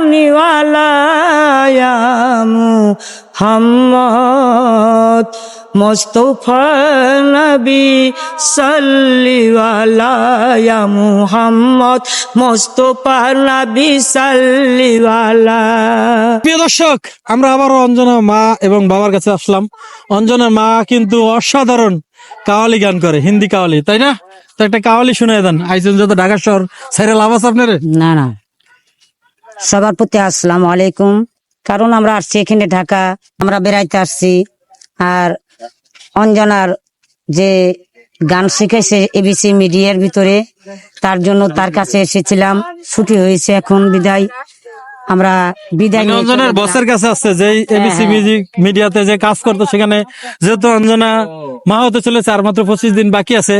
নিওয়ালা ইয়া মুহাম্মদ মোস্তফা নবী সাল্লিওয়ালা ইয়া মুহাম্মদ মোস্তফা নবী সাল্লিওয়ালা। প্রিয় দর্শক আমরা আবারও অঞ্জনা মা এবং বাবার কাছে আসলাম। অঞ্জনা মা কিন্তু অসাধারণ কাওয়ালি গান করে হিন্দি কাওয়ালি তাই না? তো একটা কাওয়ালি শুনে দেন। আইজন যত ঢাকা শহর সাইরা লাভ আছে আপনার? না না। সবার প্রতি আসসালাম আলাইকুম। কারণ আমরা আসছি এখানে ঢাকা, আমরা বেড়াইতে আসছি। আর অঞ্জনার যে গান শিখেছে এবিসি মিডিয়ার ভিতরে, তার জন্য তার কাছে এসেছিলাম। ছুটি হয়েছে এখন, বিদায়। আমরা বিদায় অঞ্জনার বসের কাছে আসছে যে এবিসি। মিউজিক মিডিয়াতে যে কাজ করতো সেখানে যেহেতু অঞ্জনা মা হতে চলেছে আর মাত্র পঁচিশ দিন বাকি আছে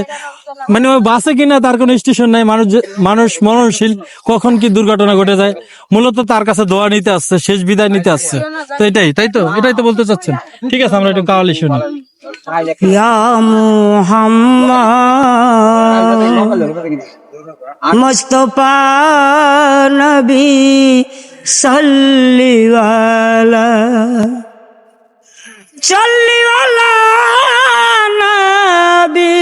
মানে ওই বাসে কিনা তার কোনো স্টেশন নাই মানুষ মানুষ মরণশীল কখন কি দুর্ঘটনা ঘটে যায় মূলত তার কাছে দোয়া নিতে আসছে শেষ বিদায় নিতে আসছে। তো এটাই তাই তো? এটাই তো বলতে চাচ্ছেন। ঠিক আছে আমরা একটু কাওয়ালি শুনি। ইয়া মুহাম্মদ মুস্তফা নবী সাল্লিওয়ালা চল্লিওয়ালা নবী।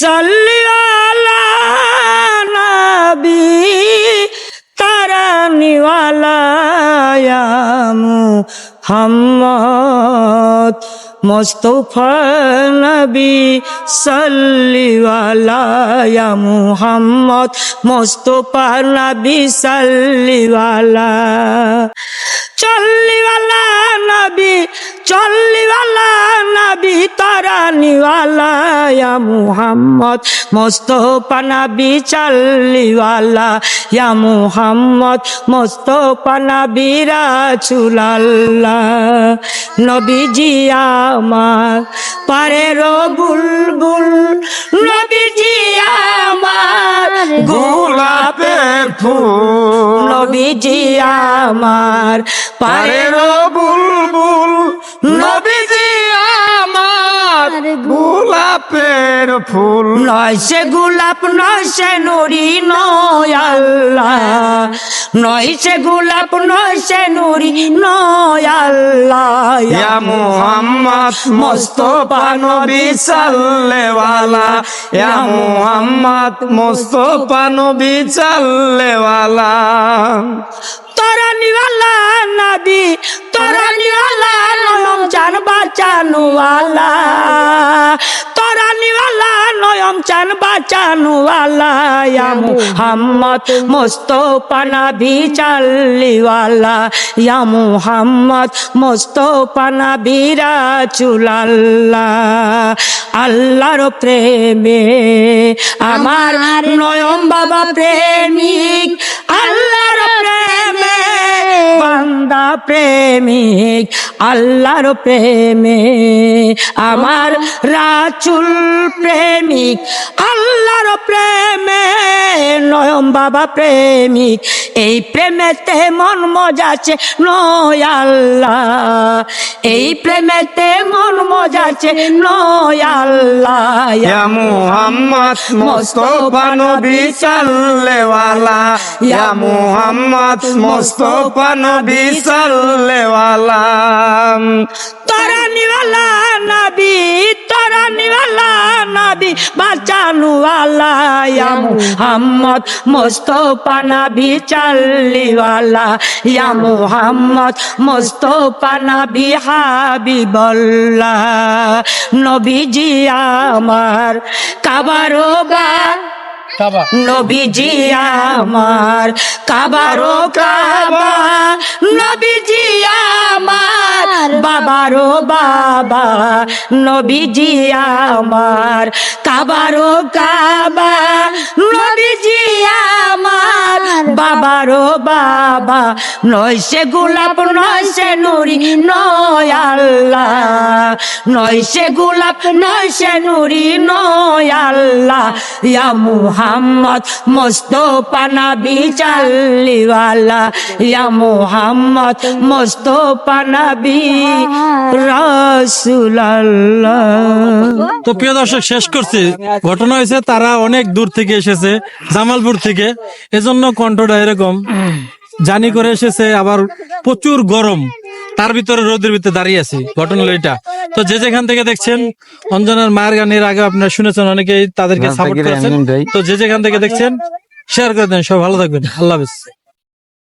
সাল্লিওয়ালা নবী তারানিওয়ালা মুহাম্মদ। মোস্তফা নবী সাল্লিওয়ালা মুহাম্মদ মোস্তফা নবী সাল্লিওয়ালা চল্লিওয়ালা নবী চল্লিওয়ালা নবী তারানিওয়ালা ইয়া মুহাম্মদ মোস্তফা নবী চাল্লিওয়ালা ইয়া মুহাম্মদ মোস্তফা নবী রাসূলুল্লাহ। নবীজি আমার পারের বুলবুল নবীজি আমার গোলাপের ফুল। নবীজি আমার পারের বুলবুল নবীজি আমার। গোলাপের ফুল। নয় সে গোলাপ নয় সে নুরি নয় আল্লাহ। নয় সে গোলাপ, নয় সে নুরি, নয় আল্লাহ। ইয়া মুহাম্মদ, মুস্তফা নবী সাল্লেওয়ালা ইয়া মুহাম্মদ, মুস্তফা নবী সাল্লেওয়ালা তোরা নিওয়ালা নবী তোরা নিওয়ালা নয়ম চান বাঁচানুওয়ালা। বাঁচানুওয়ালা ইয়া মুহাম্মদ মুস্তফা নবী চাল্লিওয়ালা ইয়া মুহাম্মদ মুস্তফা নবী রাসূলুল্লাহ। আল্লাহর প্রেমে আমার নয়ম বাবা প্রেমিক আল্লাহর প্রেমে বান্দা প্রেমিক আল্লাহর প্রেমে আমার রাচুল প্রেমিক আল্লাহর প্রেমে বাবা প্রেমিক। এই প্রেমেতে মন মজাছে নয় আল্লাহ। এই প্রেমেতে মন মজাছে নয় আল্লাহ। ইয়া মুহাম্মদ, মুস্তফা নবী সাল্লেওয়ালা ইয়া মুহাম্মদ, মুস্তফা নবী সাল্লেওয়ালা তোরা নবী তোরা নিওয়ালা নবী বাঁচানু আলা ইয়া মুহাম্মদ মুস্তফা নবী চাল্লিওয়ালা ইয়া মুহাম্মদ মুস্তফা নবী হাবিবুল্লাহ। নবীজি আমার কাবারো গা নবীজি আমার কাবারো কাবা বাবারও বাবা নবীজি আমার কাবারো কাবা বাবারও বাবা। নয় সে গোলাপ, নয় সে নুরি, নয় আল্লাহ। নয় সে গোলাপ, নয় সে নুরি, নয় আল্লাহ। ইয়া মুহাম্মদ মোস্তফা নবী চাল্লিওয়ালা ইয়া মুহাম্মদ মোস্তফা নবী রাসূলুল্লাহ। তো প্রিয় দর্শক, শেষ করছি। ঘটনা হয়েছে তারা অনেক দূর থেকে এসেছে, জামালপুর থেকে। এজন্য কণ্ঠটা এরকম। জানি করে এসেছে আবার প্রচুর গরম। তার ভিতরে রোদের ভিতরে দাঁড়িয়ে আছে ঘটনা এটা তো যে যেখান থেকে দেখছেন অঞ্জনার মায়ের গানের আগে আপনারা শুনেছেন অনেকেই তাদেরকে সাপোর্ট করেছেন। তো যে যেখান থেকে দেখছেন শেয়ার করে দেন সব ভালো থাকবেন। আল্লাহ হাফেজ।